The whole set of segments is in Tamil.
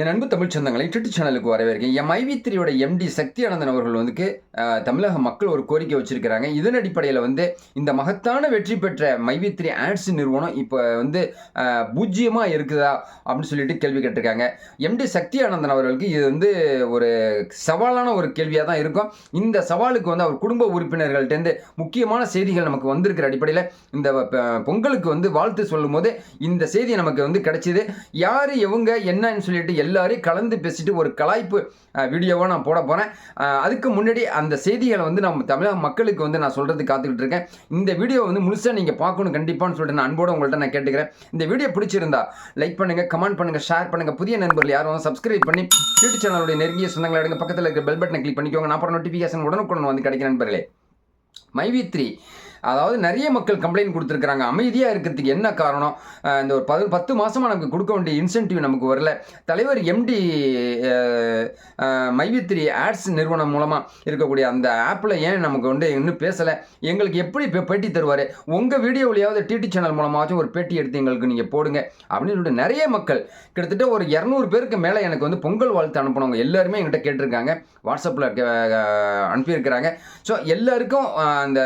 என் அன்பு தமிழ் சொந்தங்களை ட்விட்டர் சேனலுக்கு வரவேற்கேன் எம் ஐவி த்ரீயோட எம்டி சக்தி ஆனந்தன் அவர்கள் வந்து தமிழக மக்கள் ஒரு கோரிக்கை வச்சிருக்கிறாங்க. இதன் அடிப்படையில் வந்து இந்த மகத்தான வெற்றி பெற்ற மைவி த்ரீ ஆட்ஸ் நிறுவனம் இப்போ வந்து பூஜ்ஜியமாக இருக்குதா அப்படின்னு சொல்லிட்டு கேள்வி கேட்டிருக்காங்க. எம்டி சக்தி ஆனந்தன் அவர்களுக்கு இது வந்து ஒரு சவாலான ஒரு கேள்வியாக தான் இருக்கும். இந்த சவாலுக்கு வந்து அவர் குடும்ப உறுப்பினர்கள்ட்டேருந்து முக்கியமான செய்திகள் நமக்கு வந்திருக்கிற அடிப்படையில் இந்த பொங்கலுக்கு வந்து வாழ்த்து சொல்லும்போது இந்த செய்தி நமக்கு வந்து கிடைச்சிது. யார் எவங்க என்னன்னு சொல்லிட்டு எல்லாரையும் கலந்து பேசிட்டு ஒரு கலாய்ப்பு வீடியோவாக நான் போட போகிறேன் அதுக்கு முன்னாடி அந்த செய்திகளை வந்து நம்ம தமிழக மக்களுக்கு வந்து நான் சொல்கிறது காத்துக்கிட்டு இருக்கேன். இந்த வீடியோ வந்து முழுசாக நீங்கள் பார்க்கணும் கண்டிப்பான்னு சொல்லிட்டு நான் அன்போடு உங்கள்கிட்ட நான் கேட்டுக்கிறேன். இந்த வீடியோ பிடிச்சிருந்தா லைக் பண்ணுங்கள் கமெண்ட் பண்ணுங்கள் ஷேர் பண்ணுங்கள் புதிய நண்பர்கள் யாரும் வந்து சப்ஸ்கிரைப் பண்ணி யூடியூப் சேனலுடைய நெருங்கிய சொந்தங்களை எடுங்க. பக்கத்தில் இருக்க பெல் பட்டனை கிளிக் பண்ணிக்கோங்க. நான் அப்புறம் நோட்டிஃபிகேஷன் உடனுக்குடன் வந்து கிடைக்கிற நண்பர்களே. மைவி த்ரீ அதாவது நிறைய மக்கள் கம்ப்ளைண்ட் கொடுத்துருக்குறாங்க. அமைதியாக இருக்கிறதுக்கு என்ன காரணம்? இந்த ஒரு பது பத்து மாதமாக நமக்கு கொடுக்க வேண்டிய இன்சென்டிவ் நமக்கு வரல. தலைவர் எம்டி மைவி ஆட்ஸ் நிறுவனம் மூலமாக இருக்கக்கூடிய அந்த ஆப்பில் ஏன் நமக்கு வந்து இன்னும் பேசலை? எங்களுக்கு எப்படி இப்போ பேட்டி தருவார்? உங்கள் வீடியோவிலையாவது டிடி சேனல் மூலமாச்சும் ஒரு பேட்டி எடுத்து எங்களுக்கு நீங்கள் போடுங்க. அப்படின்னு சொல்லிட்டு நிறைய மக்கள் கிட்டத்தட்ட ஒரு இரநூறு பேருக்கு மேலே எனக்கு வந்து பொங்கல் வாழ்த்து அனுப்பினவங்க எல்லாருமே என்கிட்ட கேட்டிருக்காங்க. வாட்ஸ்அப்பில் அனுப்பியிருக்கிறாங்க. ஸோ எல்லாருக்கும் அந்த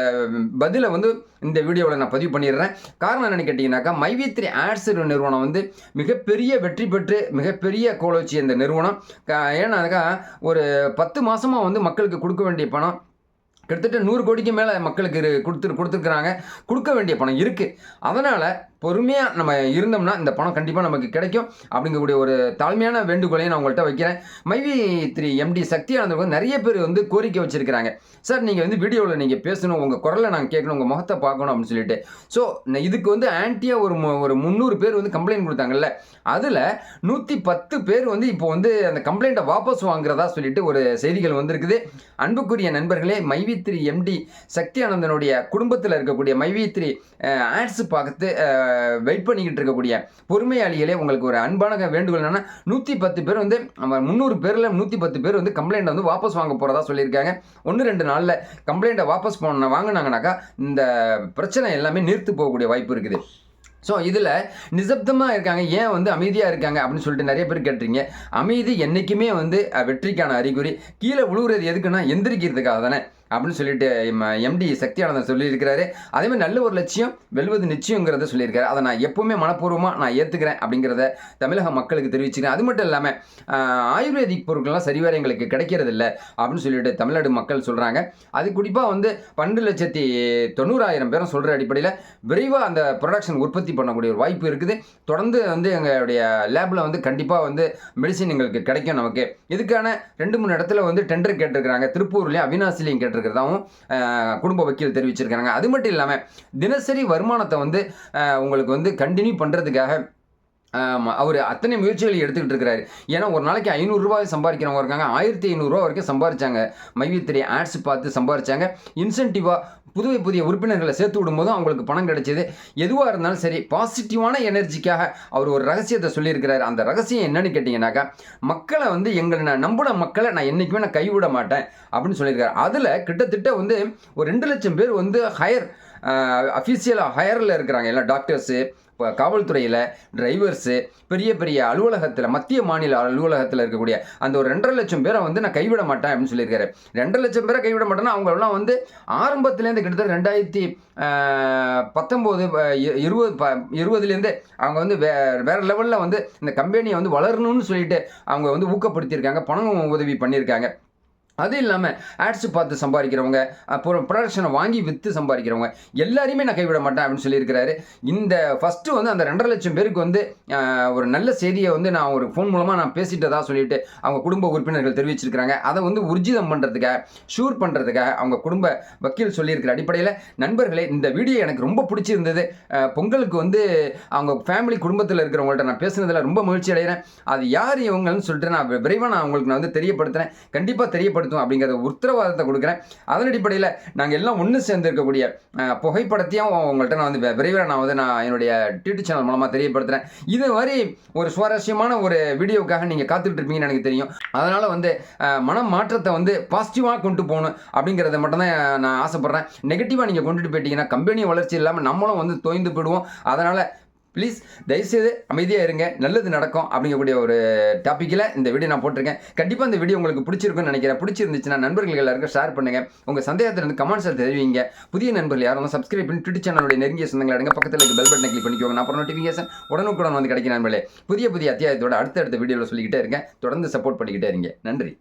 பதிலை வந்து இந்த வீடியோவில் நான் பதிவு பண்ணிடுறேன். காரணம் என்னன்னு கேட்டிங்கனாக்கா மைவித்ரி ஆட்ஸ் நிறுவனம் வந்து மிகப்பெரிய வெற்றி பெற்று மிகப்பெரிய கோலோச்சி இந்த நிறுவனம். ஏன்னாக்கா ஒரு பத்து மாதமாக வந்து மக்களுக்கு கொடுக்க வேண்டிய பணம் கிட்டத்தட்ட நூறு கோடிக்கு மேலே மக்களுக்கு கொடுத்து கொடுத்துருக்குறாங்க. கொடுக்க வேண்டிய பணம் இருக்குது அதனால் பொறுமையாக நம்ம இருந்தோம்னா இந்த பணம் கண்டிப்பாக நமக்கு கிடைக்கும் அப்படிங்கக்கூடிய ஒரு தாழ்மையான வேண்டுகோளையும் நான் உங்கள்கிட்ட வைக்கிறேன். மைவி த்ரீ எம்டி சக்தியானந்தவங்க நிறைய பேர் வந்து கோரிக்கை வச்சுருக்கிறாங்க. சார் நீங்கள் வந்து வீடியோவில் நீங்கள் பேசணும் உங்கள் குரலை நாங்கள் கேட்கணும் உங்கள் முகத்தை பார்க்கணும் அப்படின்னு சொல்லிட்டு. ஸோ இதுக்கு வந்து ஆன்ட்டியாக ஒரு ஒரு முந்நூறு பேர் வந்து கம்ப்ளைண்ட் கொடுத்தாங்கல்ல. அதில் நூற்றி பத்து பேர் வந்து இப்போ வந்து அந்த கம்ப்ளைண்ட்டை வாபஸ் வாங்குறதா சொல்லிட்டு ஒரு செய்திகள் வந்திருக்குது. அன்புக்குரிய நண்பர்களே மைவி த்ரீ எம்டி சக்தி ஆனந்தனுடைய குடும்பத்தில் இருக்கக்கூடிய மைவி த்ரீ ஆட்ஸ் பார்த்து வெயிட் பண்ணிக்கிட்டு இருக்கக்கூடிய பொறுமையாளிகளே உங்களுக்கு ஒரு அன்பான வேண்டுகோள் என்னன்னா நூற்றி பத்து பேர் வந்து முந்நூறு பேரில் நூற்றி பத்து பேர் வந்து கம்ப்ளைண்ட்டை வந்து வாபஸ் வாங்க போகிறதா சொல்லியிருக்காங்க. ஒன்று ரெண்டு நாளில் கம்ப்ளைண்ட்டை வாபஸ் பண்ண வாங்கினாங்கனாக்கா இந்த பிரச்சனை எல்லாமே நிறுத்து போகக்கூடிய வாய்ப்பு இருக்குது. ஸோ இதில் நிசப்தமாக இருக்காங்க ஏன் வந்து அமைதியாக இருக்காங்க அப்படின்னு சொல்லிட்டு நிறைய பேர் கேட்டுறீங்க அமைதி என்றைக்குமே வந்து வெற்றிக்கான அறிகுறி. கீழே விழுவுறது எதுக்குன்னா எந்திரிக்கிறதுக்காக தானே. அப்படின்னு சொல்லிட்டு எம்டி சக்தியானந்தன் சொல்லியிருக்கிறாரு. அதே மாதிரி நல்ல ஒரு லட்சியம் வெல்வது நிச்சயங்கிறத சொல்லியிருக்காரு. அதை நான் எப்பவுமே மனப்பூர்வமாக நான் ஏற்றுக்கிறேன் அப்படிங்கிறத தமிழக மக்களுக்கு தெரிவிச்சுக்கிறேன். அது மட்டும் இல்லாமல் ஆயுர்வேதிக் பொருட்கள்லாம் சரிவர எங்களுக்கு கிடைக்கிறது இல்லை அப்படின்னு சொல்லிட்டு தமிழ்நாடு மக்கள் சொல்கிறாங்க அது குறிப்பாக வந்து பன்னெண்டு லட்சத்தி தொண்ணூறாயிரம் பேரும் சொல்கிற அடிப்படையில் விரைவாக அந்த ப்ரொடக்ஷன் உற்பத்தி பண்ணக்கூடிய ஒரு வாய்ப்பு இருக்குது. தொடர்ந்து வந்து எங்களுடைய லேபில் வந்து கண்டிப்பாக வந்து மெடிசின் எங்களுக்கு கிடைக்கும் நமக்கு. இதுக்கான ரெண்டு மூணு இடத்துல வந்து டெண்டர் கேட்டிருக்கிறாங்க. திருப்பூர்லேயும் அவினாசிலையும் கேட்டிருக்கிறதாவும் இருக்கிறதாவும் குடும்ப வக்கீல் தெரிவிச்சிருக்கிறாங்க. அது மட்டும் இல்லாமல் தினசரி வருமானத்தை வந்து உங்களுக்கு வந்து கண்டினியூ பண்ணுறதுக்காக அவர் அத்தனை முயற்சிகளை எடுத்துக்கிட்டு இருக்கிறாரு. ஏன்னா ஒரு நாளைக்கு ஐநூறுரூவா சம்பாதிக்கிறவங்க இருக்காங்க. ஆயிரத்தி ஐநூறுரூவா வரைக்கும் சம்பாதிச்சாங்க மைவித்திரை ஆட்ஸ் பார்த்து சம்பாதிச்சாங்க இன்சென்டிவாக புதிய புதிய உறுப்பினர்களை சேர்த்து விடும்போதும் அவங்களுக்கு பணம் கிடைச்சது. எதுவாக இருந்தாலும் சரி பாசிட்டிவான எனர்ஜிக்காக அவர் ஒரு ரகசியத்தை சொல்லியிருக்கிறார். அந்த ரகசியம் என்னன்னு கேட்டிங்கனாக்கா மக்களை வந்து எங்களை நான் நம்பின மக்களை நான் என்றைக்குமே நான் கைவிட மாட்டேன் அப்படின்னு சொல்லியிருக்காரு. அதில் கிட்டத்தட்ட வந்து ஒரு ரெண்டு லட்சம் பேர் வந்து ஹையர் அஃபிஷியலாக ஹையரில் இருக்கிறாங்க எல்லாம் டாக்டர்ஸு இப்போ காவல்துறையில் டிரைவர்ஸு பெரிய பெரிய அலுவலகத்தில் மத்திய மாநில அலுவலகத்தில் இருக்கக்கூடிய அந்த ஒரு ரெண்டரை லட்சம் பேரை வந்து நான் கைவிட மாட்டேன் அப்படின்னு சொல்லியிருக்காரு. ரெண்டரை லட்சம் பேரை கைவிட மாட்டேன்னா அவங்களெல்லாம் வந்து ஆரம்பத்துலேருந்து கிட்டத்தட்ட ரெண்டாயிரத்தி பத்தொம்போது இருபது ப இருபதுலேருந்து அவங்க வந்து வே வேறு லெவலில் வந்து இந்த கம்பெனியை வந்து வளரணும்னு சொல்லிட்டு அவங்க வந்து ஊக்கப்படுத்தியிருக்காங்க பணம் உதவி பண்ணியிருக்காங்க. அது இல்லாமல் ஆட்ஸ் பார்த்து சம்பாதிக்கிறவங்க அப்புறம் ப்ரொடக்ஷனை வாங்கி விற்று சம்பாதிக்கிறவங்க எல்லாரையுமே நான் கைவிட மாட்டேன் அப்படின்னு சொல்லியிருக்கிறாரு. இந்த ஃபஸ்ட்டு வந்து அந்த ரெண்டரை லட்சம் பேருக்கு வந்து ஒரு நல்ல செய்தியை வந்து நான் ஒரு ஃபோன் மூலமாக நான் பேசிட்டதாக சொல்லிட்டு அவங்க குடும்ப உறுப்பினர்கள் தெரிவிச்சிருக்கிறாங்க. அதை வந்து உர்ஜிதம் பண்ணுறதுக்காக ஷூர் பண்ணுறதுக்காக அவங்க குடும்ப வக்கீல் சொல்லியிருக்கிற அடிப்படையில் நண்பர்களே இந்த வீடியோ எனக்கு ரொம்ப பிடிச்சிருந்தது. பொங்கலுக்கு வந்து அவங்க ஃபேமிலி குடும்பத்தில் இருக்கிறவங்கள்ட்ட நான் பேசுனதில் ரொம்ப மகிழ்ச்சி அடைகிறேன். அது யார் இவங்கன்னு சொல்லிட்டு நான் விரைவாக நான் அவங்களுக்கு நான் வந்து தெரியப்படுத்துகிறேன் கண்டிப்பாக தெரியப்படுத்தும் அப்படிங்கிற உத்தரவாதத்தை கொடுக்குறேன். அதன் அடிப்படையில் நாங்கள் எல்லாம் ஒன்று சேர்ந்து இருக்கக்கூடிய புகைப்படத்தையும் உங்கள்கிட்ட நான் வந்து விரைவில் நான் வந்து நான் என்னுடைய டியூட்டி சேனல் மூலமாக தெரியப்படுத்துகிறேன் இது மாதிரி ஒரு சுவாரஸ்யமான ஒரு வீடியோக்காக நீங்கள் காத்துக்கிட்டு இருப்பீங்கன்னு எனக்கு தெரியும். அதனால் வந்து மன மனம் மாற்றத்தை வந்து பாசிட்டிவாக கொண்டு போகணும் அப்படிங்கிறத மட்டும்தான் நான் ஆசைப்பட்றேன். நெகட்டிவாக நீங்கள் கொண்டுட்டு போயிட்டீங்கன்னா கம்பெனி வளர்ச்சி இல்லாமல் நம்மளும் வந்து தொய்ந்து போயிடுவோம். அதனால் ப்ளீஸ் தயவுசெய்து அமைதியாக இருங்க. நல்லது நடக்கும் அப்படிங்கக்கூடிய ஒரு டாப்பிக்கில் இந்த வீடியோ நான் போட்டிருக்கேன். கண்டிப்பாக இந்த வீடியோ உங்களுக்கு பிடிச்சிருக்குன்னு நினைக்கிறேன். பிடிச்சிருந்துச்சுன்னா நண்பர்கள் எல்லாருக்கும் ஷேர் பண்ணுங்கள் உங்கள் சந்தேகத்தில் இருந்து கமெண்ட்ஸில் தெரிவிங்க. புதிய நண்பர்கள் யாரும் சப்ஸ்கிரைப் பண்ணி ட்விட்டர் சேனலுடைய நெருங்கிய சொந்தங்களை அடங்க பக்கத்தில் இருக்க பெல் பட்டனை கிளிக் பண்ணிக்கோங்க. நான் அப்புறம் நோட்டிஃபிகேஷன் உடனுக்குடன் வந்து கிடைக்கும் நண்பர்களே. புதிய புதிய அத்தியாயத்தோட அடுத்தடுத்த வீடியோவில் சொல்லிக்கிட்டே இருக்கேன். தொடர்ந்து சப்போர்ட் பண்ணிக்கிட்டே இருங்க. நன்றி.